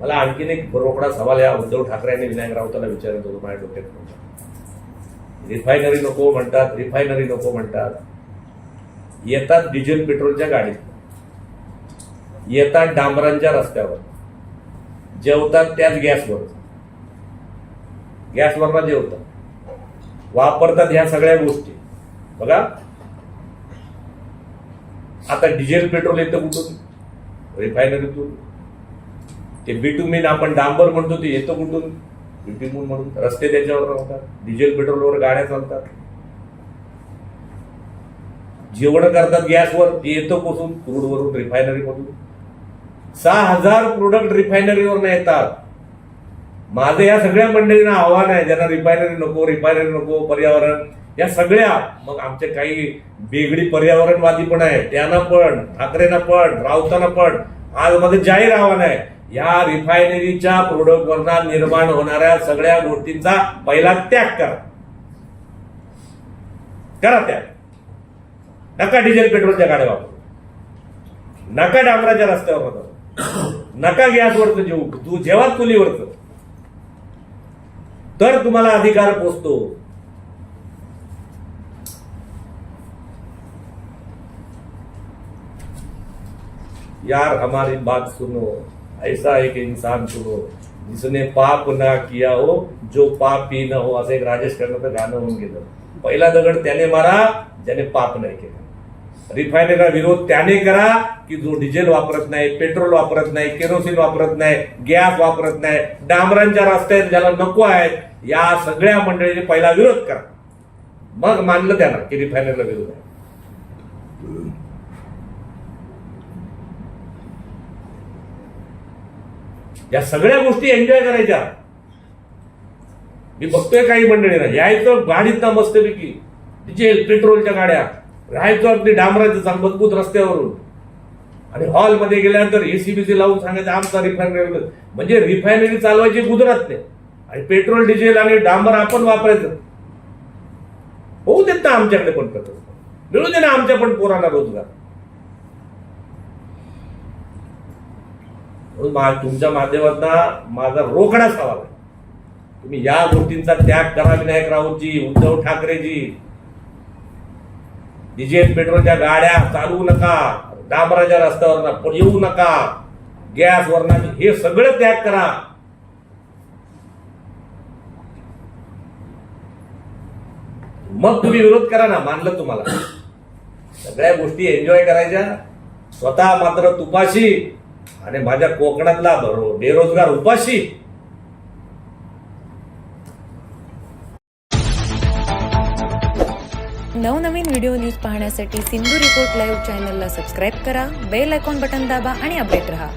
मला आणखीन एक बरोकडा सवाल या उद्धव ठाकरे आणि विनायक राऊतांना विचारत होतो माझ्या डोक्यात रिफायनरी नको म्हणतात रिफायनरी नको म्हणतात. येतात डिझेल पेट्रोलच्या गाडीत. येतात डांबरांच्या रस्त्यावर. जेवतात त्याच गॅसवर. गॅसवरला जेवतात. वापरतात ह्या सगळ्या गोष्टी. बघा. आता डिझेल पेट्रोल येतं कुठून? रिफायनरीतून. ते बिटुमिन आपण डांबर म्हणतो ते येतं कुठून? बिटुमिन म्हणून. रस्ते त्याच्यावर होतात डिझेल पेट्रोलवर गाड्या चालतात. जेवण करतात गॅसवर ते येतं कुठून? क्रूडवरून रिफायनरीमधून. सहा हजार प्रोडक्ट रिफायनरीवर येतात. माझं या सगळ्या मंडळींना आव्हान आहे ज्यांना रिफायनरी नको रिफायनरी नको पर्यावरण या सगळ्या. मग आमच्या काही वेगळी पर्यावरणवादी पण आहे त्यांना पण ठाकरेंना पण राऊतांना पण. आज माझं जाहीर आव्हान आहे या रिफायनरीच्या प्रोडक्टवरना निर्माण होणाऱ्या सगळ्या गोष्टींचा पहिला त्याग करा. करा त्याग. नका डिझेल पेट्रोलच्या गाड्या वापरू. नका डांबराच्या रस्त्यावर जाऊ नका गॅसवरचं जेऊ तू जेव्हा चुलीवरचं. तर तुम्हाला अधिकार पोचतो. यार हमारी बात सुनो. ऐसा एक इंसान सुनो जिसने पाप ना किया हो जो पाप ही न हो असं एक राजेश खन्नाचं गाणं होऊन गेलं पहिला दगड त्याने मारा ज्याने पाप नाही केला रिफायनरीला विरोध त्याने करा की जो डिझेल वापरत नाही पेट्रोल वापरत नाही केरोसिन वापरत नाही गॅस वापरत नाही डांबरांच्या रस्त्यात ज्याला नको आहेत या सगळ्या मंडळीने पहिला विरोध करा। मग मानलं त्यांना की रिफायनरीला विरोध आहे. या सगळ्या गोष्टी एन्जॉय करायच्या. मी बघतोय काही मंडळींना यायचं गाडीत ना मस्तपैकी. डिझेल पेट्रोलच्या गाड्या. राहायचं अगदी डांबराचं चांग मजबूत रस्त्यावरून. आणि हॉलमध्ये गेल्यानंतर एसीबीसी लावून सांगायचं आमचा रिफायनरी म्हणजे रिफायनरी चालवायची गुजरात नाही आणि पेट्रोल डिझेल आणि डांबर आपण वापरायचं. होऊ देत ना आमच्याकडे पण प्रकल्प मिळू दे ना आमच्या पण पोरांना रोजगार. म्हणून तुमच्या माध्यमातून माझा रोकडा सवाल आहे. तुम्ही या गोष्टींचा त्याग करा विनायक राऊतजी उद्धव ठाकरेजी. डिझेल पेट्रोलच्या गाड्या चालवू नका डांबराच्या रस्त्यावर पण येऊ नका गॅस वरना हे सगळं त्याग करा. मग तुम्ही विरोध करा ना मानलं तुम्हाला. सगळ्या गोष्टी एन्जॉय करायच्या. स्वतः मात्र तुपाशी आणि माझ्या कोकणातला बेरोजगार उपाशी. नवनवीन व्हिडिओ न्यूज पाहण्यासाठी सिंधू रिपोर्ट लाईव्ह चॅनलला सबस्क्राईब करा बेल आयकॉन बटन दाबा आणि अपडेट रहा.